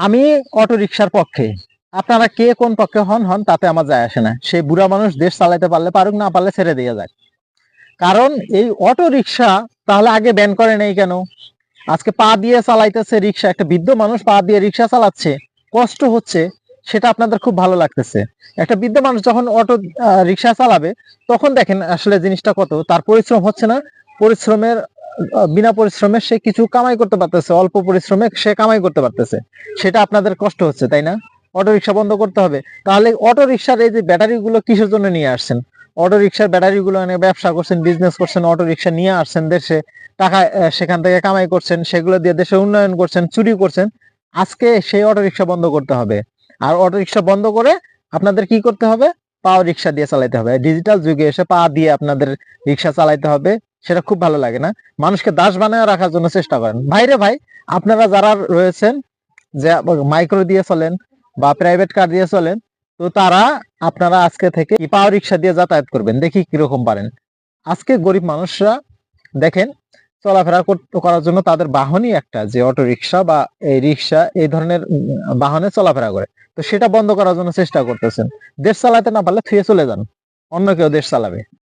আমি অটো রিক্সার পক্ষে। আপনারা কে কোন পক্ষে হন হন, তাতে আমার যায় আসে না। সেই বুড়া মানুষ দেশ চালাইতে পারলে পারুক, না পারলে ছেড়ে দিয়ে যাক কারণ এই অটো রিক্সা তাহলে আগে ব্যান করে নেই কেন? আজকে পা দিয়ে চালাইতেছে রিক্সা একটা বৃদ্ধ মানুষ পা দিয়ে রিক্সা চালাচ্ছে, কষ্ট হচ্ছে, সেটা আপনাদের খুব ভালো লাগতেছে। একটা বৃদ্ধ মানুষ যখন অটো রিক্সা চালাবে, তখন দেখেন আসলে জিনিসটা কত, তার পরিশ্রম হচ্ছে না, পরিশ্রমের বিনা পরিশ্রমে সে কিছু কামাই করতে পারতেছে, অল্প পরিশ্রমে সে কামাই করতে পারতেছে। সেটা আপনাদের কষ্ট হচ্ছে, তাই না? অটো রিক্সা বন্ধ করতে হবে। তাহলে অটো রিক্সার এই যে ব্যাটারি গুলো কিসের জন্য নিয়ে আসছেন? অটো রিক্সার ব্যাটারি গুলো এনে ব্যবসা করছেন বিজনেস করছেন অটো রিক্সা নিয়ে আসছেন, দেশে টাকা সেখান থেকে কামাই করছেন, সেগুলো দিয়ে দেশে উন্নয়ন করছেন, চুরি করছেন। আজকে সেই অটো রিক্সা বন্ধ করতে হবে। আর অটো রিক্সা বন্ধ করে আপনাদের কি করতে হবে? পাও রিক্সা দিয়ে চালাইতে হবে। ডিজিটাল যুগে এসে পা দিয়ে আপনাদের রিক্সা চালাইতে হবে। সেটা খুব ভালো লাগে না। মানুষকে দাস বানায় রাখার জন্য চেষ্টা করেন। ভাইরে ভাই, আপনারা যারা রয়েছেন, যে মাইক্রো দিয়ে চলেন বা প্রাইভেট কার দিয়ে চলেন, তো তারা আপনারা আজকে থেকে পাওয়ার রিক্সা দিয়ে যাতায়াত করবেন। দেখি কীরকম পারেন। আজকে গরিব মানুষরা দেখেন, চলাফেরা কর- করার জন্য তাদের বাহনই একটা, যে অটো রিক্সা বা এই রিক্সা এই ধরনের বাহনে চলাফেরা করে। তো সেটা বন্ধ করার জন্য চেষ্টা করতেছেন। দেশ চালাতে না পারলে থুয়ে চলে যান। অন্য কেউ দেশ চালাবে।